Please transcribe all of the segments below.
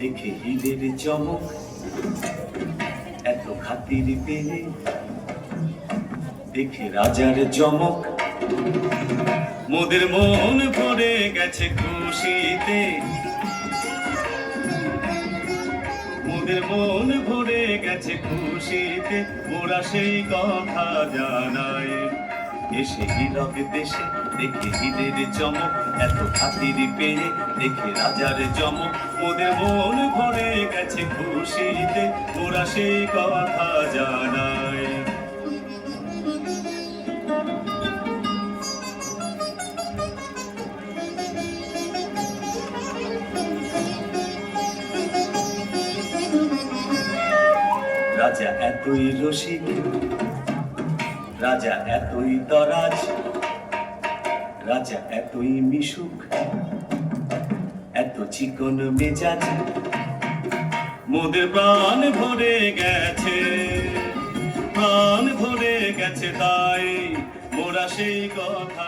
দেখে হিলের চমক, এত খাতির পেলে। দেখে রাজার চমক, মোদের মন ভরে গেছে খুশিতে। মোদের মন ভরে গেছে খুশিতে, ওরা সেই কথা জানায়। এসে হিরক দেশে, দেখে হিলের চমক, এত খাতির পেয়ে দেখে রাজার চমক। ওদের মন ভরে গেছে খুশিতে, ওরা সেই কথা জানায়। রাজা এতই রসিক রাজা এতই দরাজ রাজা এতই মিশুক, এত চিকন মেজাজ, মোদের প্রাণ ভরে গেছে, প্রাণ ভরে গেছে তাই মোরা সেই কথা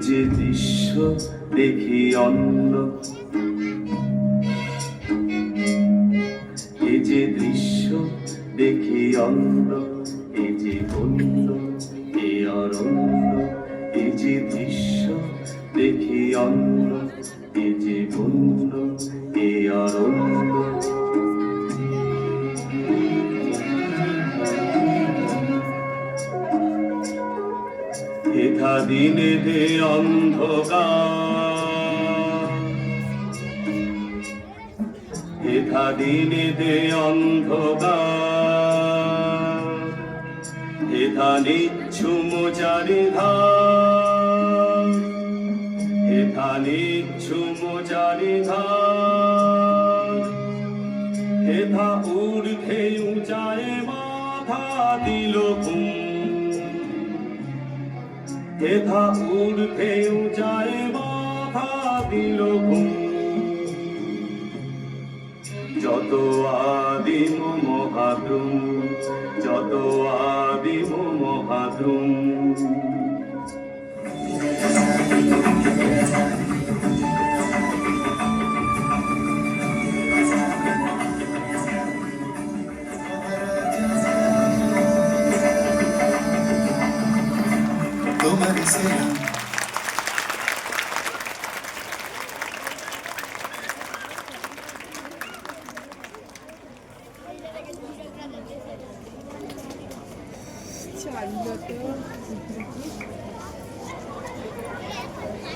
যে দৃশ্য দেখি অন্য। এ যে দৃশ্য দেখি অন্য, এ যে বন্য এ অরণ্য। এ যে দৃশ্য দেখি অন্য, এ যে বন্য এ অরণ্য। এথা দিনে দে অন্ধকার। এথা দিনে দে অন্ধকার। এথা নিচ্ছুম চারিধার এথা নিচ্ছুম চারিধার এথা ঊর্ধ্বে উঁচায় মাথা দিল ঘুম এথা ঊর্ধ্বে উঁচায় মাথা দিল যত আদিম 안 넣어도